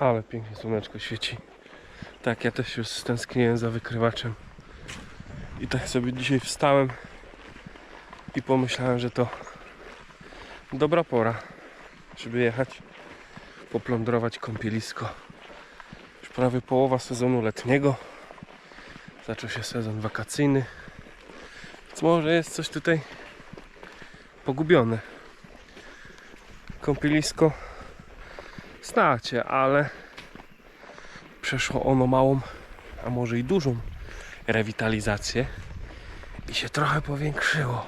Ale pięknie słoneczko świeci. Tak, ja też już stęskniłem za wykrywaczem. I tak sobie dzisiaj wstałem i pomyślałem, że to dobra pora, żeby jechać, poplądrować kąpielisko. Już prawie połowa sezonu letniego. Zaczął się sezon wakacyjny. Więc może jest coś tutaj pogubione. Kąpielisko znacie, ale przeszło ono małą, a może i dużą rewitalizację i się trochę powiększyło.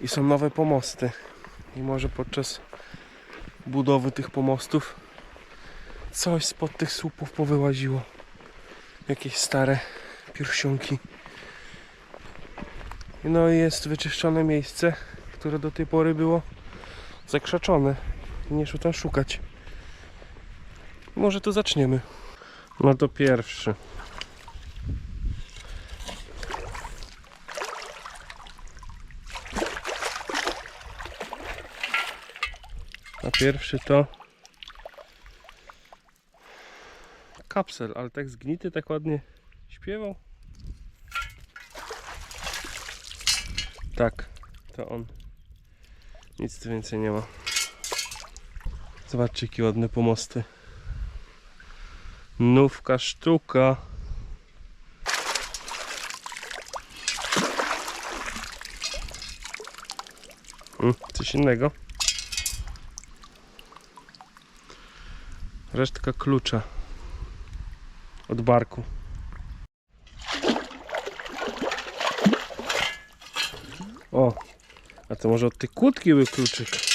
I są nowe pomosty. I może podczas budowy tych pomostów coś spod tych słupów powyłaziło. Jakieś stare pierścionki. No i jest wyczyszczone miejsce, które do tej pory było zakrzaczone. Nie szło tam szukać. Może to zaczniemy. No to pierwszy. A pierwszy to kapsel, ale tak zgnity, tak ładnie śpiewał. Tak, to on. Nic tu więcej nie ma. Zobaczcie, jakie ładne pomosty. Nówka sztuka. Mm, coś innego. Resztka klucza od barku. O, a to może od tej kłódki był kluczyk.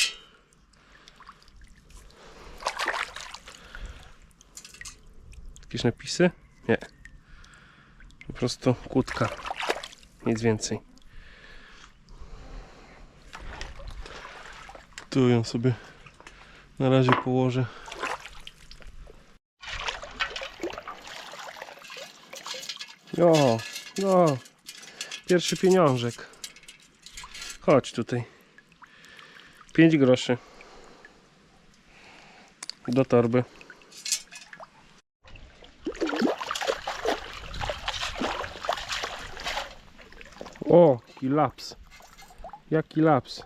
Jakieś napisy? Nie. Po prostu kłódka. Nic więcej. Tu ją sobie na razie położę. O, no, pierwszy pieniążek. Chodź tutaj. 5 groszy. Do torby. O, jaki laps. Jaki laps.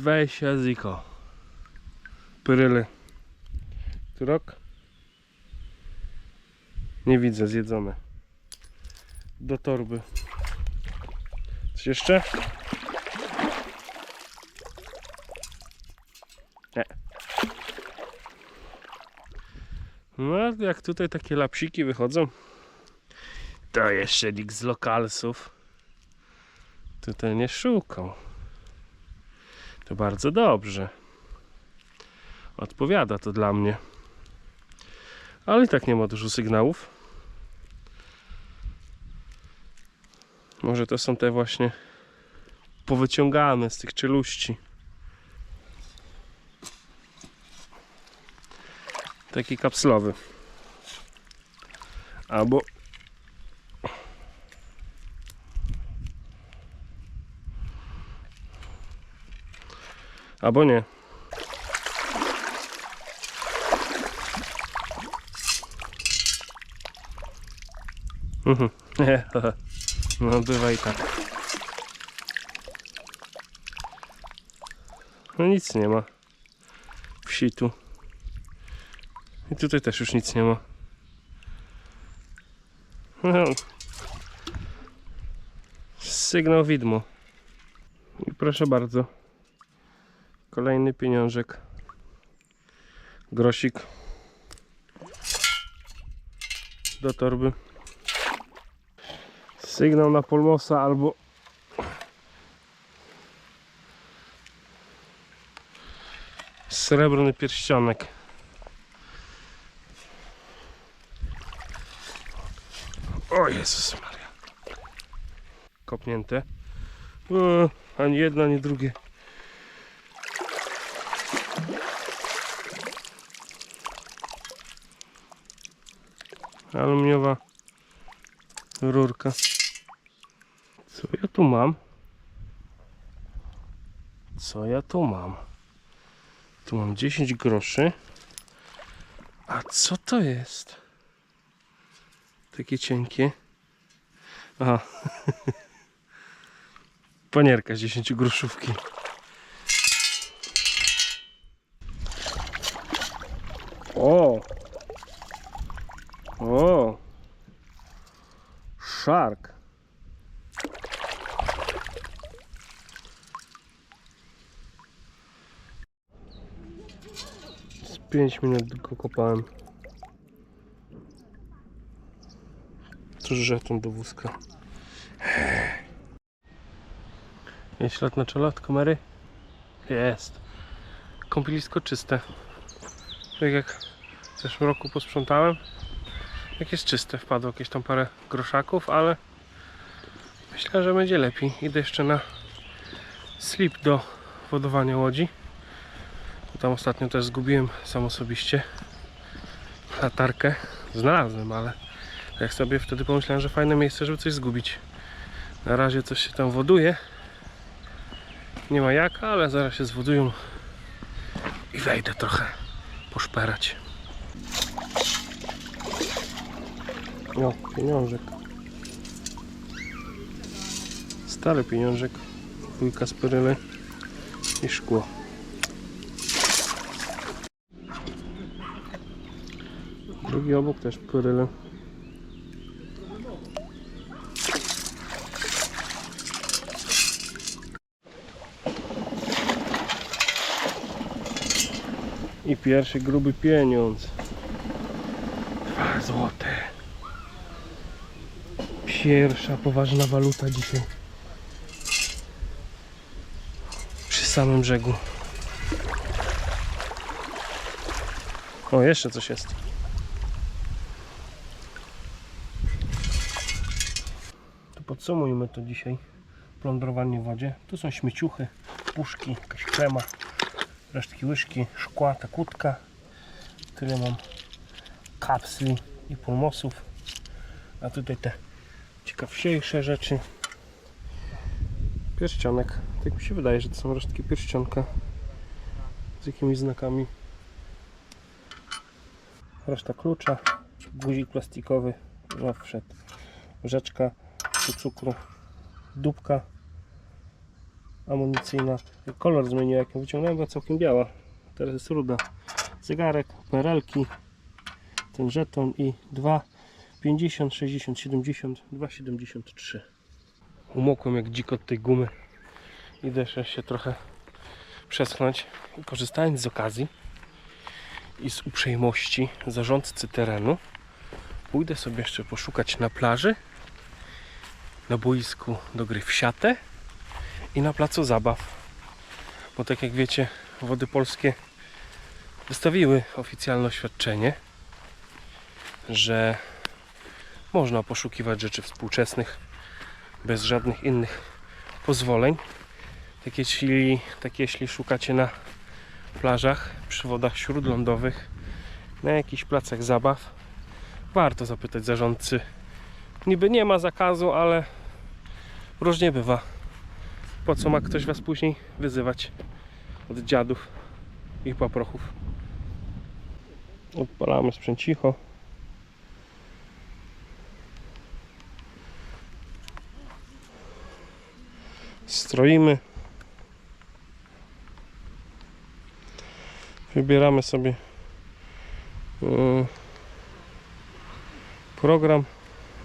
Weź jazyko. Pryly. Tu rok? Nie widzę, zjedzone. Do torby. Coś jeszcze? Nie. No, jak tutaj takie lapsiki wychodzą, to jeszcze nikt z lokalsów tutaj nie szukał. To bardzo dobrze. Odpowiada to dla mnie. Ale i tak nie ma dużo sygnałów. Może to są te właśnie powyciągane z tych czeluści. Taki kapslowy. Albo Albo nie. Mhm. Nie, no bywa i tak. No nic nie ma. Wsi tu. I tutaj też już nic nie ma. No. Sygnał widmo. I proszę bardzo. Kolejny pieniążek. Grosik. Do torby. Sygnał na polmosa albo srebrny pierścionek. O Jezus Maria. Kopnięte. O, ani jedno, ani drugie. Aluminiowa rurka. Co ja tu mam? Co ja tu mam? Tu mam 10 groszy. A co to jest? Takie cienkie. Aha. Panierka z 10 groszówki. O! O! Shark. Z 5 minut tylko kopałem. To żeton do wózka. Jest ślad na czele od kamery? Jest. Kąpielisko czyste. Tak jak w zeszłym roku posprzątałem. Jak jest czyste, wpadło jakieś tam parę groszaków, ale myślę, że będzie lepiej. Idę jeszcze na slip do wodowania łodzi. Tam ostatnio też zgubiłem sam osobiście latarkę. Znalazłem, ale jak sobie wtedy pomyślałem, że fajne miejsce, żeby coś zgubić. Na razie coś się tam woduje. Nie ma jak, ale zaraz się zwodują i wejdę trochę poszperać. O, pieniążek. Stary pieniążek. Dwójka z peryly i szkło. Drugi obok też peryle. I pierwszy gruby pieniądz. Dwa złote. Pierwsza poważna waluta dzisiaj. Przy samym brzegu. O, jeszcze coś jest. To podsumujmy to dzisiaj. Plądrowanie w wodzie. Tu są śmieciuchy, puszki, jakaś krema, resztki łyżki, szkła, ta kłódka. Tyle mam kapsli i pulmosów. A tutaj te ciekawsze rzeczy. Pierścionek. Tak mi się wydaje, że to są resztki pierścionka z jakimiś znakami. Reszta klucza, guzik plastikowy, wszedł. Rzeczka do cukru, dupka amunicyjna. Kolor zmienił, jak ją wyciągnąłem, była całkiem biała. Teraz jest ruda. Zegarek, perelki, ten żeton i 2 50, 60, 70, 2,73. Umokłem jak dziko od tej gumy. Idę jeszcze się trochę przeschnąć. I Korzystając z okazji i z uprzejmości zarządcy terenu, pójdę sobie jeszcze poszukać na plaży, na boisku do gry w siatę i na placu zabaw. Bo tak jak wiecie, Wody Polskie wystawiły oficjalne oświadczenie, że można poszukiwać rzeczy współczesnych bez żadnych innych pozwoleń. Tak jeśli, tak jeśli szukacie na plażach, przy wodach śródlądowych, na jakichś placach zabaw, warto zapytać zarządcy. Niby nie ma zakazu, ale różnie bywa. Po co ma ktoś was później wyzywać od dziadów i paprochów? Odpalamy sprzęcicho. Stroimy. Wybieramy sobie yy, program.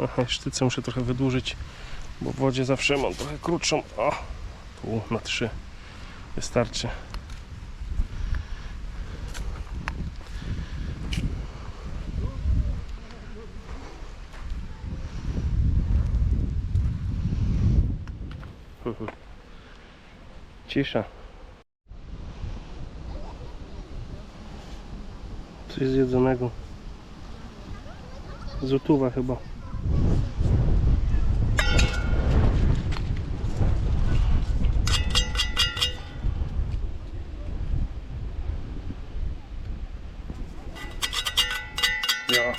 Aha, sztycę muszę trochę wydłużyć, bo w wodzie zawsze mam trochę krótszą. O, tu na 3 wystarczy. Mhm. Cisza. Coś zjedzonego. Złotówa chyba. Ja.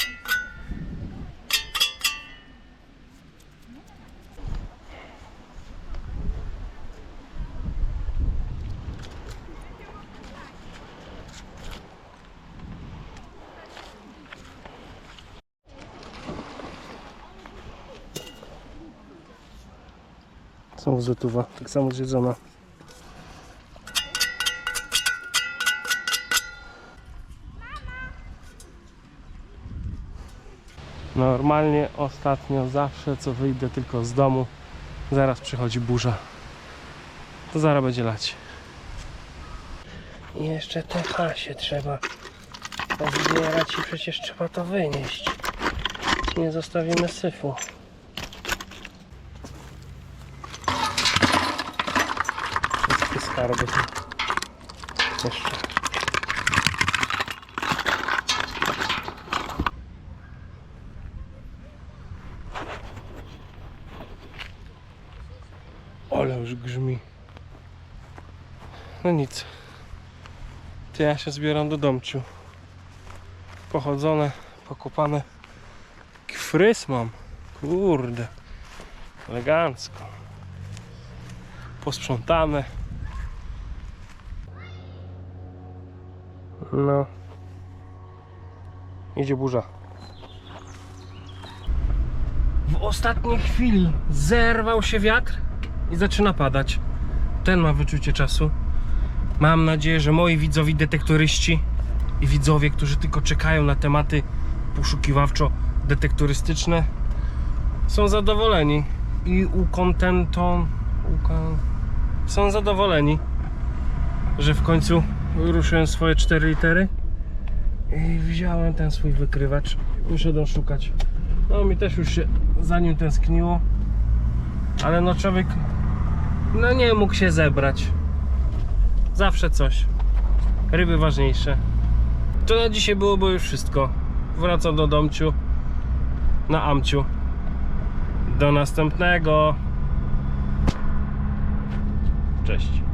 Są złotówa, tak samo zjedzona. Normalnie ostatnio zawsze co wyjdę tylko z domu zaraz przychodzi burza. To zaraz będzie lać. I jeszcze te hasie trzeba pozbierać i przecież trzeba to wynieść. Nie zostawimy syfu. Skarby tu jeszcze. Ale już grzmi. No nic. To ja się zbieram do domciu. Pochodzone, pokopane. Frys mam. Kurde. Elegancko. Posprzątane. No. Idzie burza. W ostatniej chwili zerwał się wiatr i zaczyna padać. Ten ma wyczucie czasu. Mam nadzieję, że moi widzowie detektoryści i widzowie, którzy tylko czekają na tematy poszukiwawczo-detektorystyczne są zadowoleni i ukontenton są zadowoleni, że w końcu ruszyłem swoje cztery litery i wziąłem ten swój wykrywacz i wyszedłem szukać. No mi też już się za nim tęskniło, ale no człowiek no nie mógł się zebrać. Zawsze coś. Ryby ważniejsze. To na dzisiaj byłoby już wszystko. Wracam do domciu. Na amciu. Do następnego. Cześć.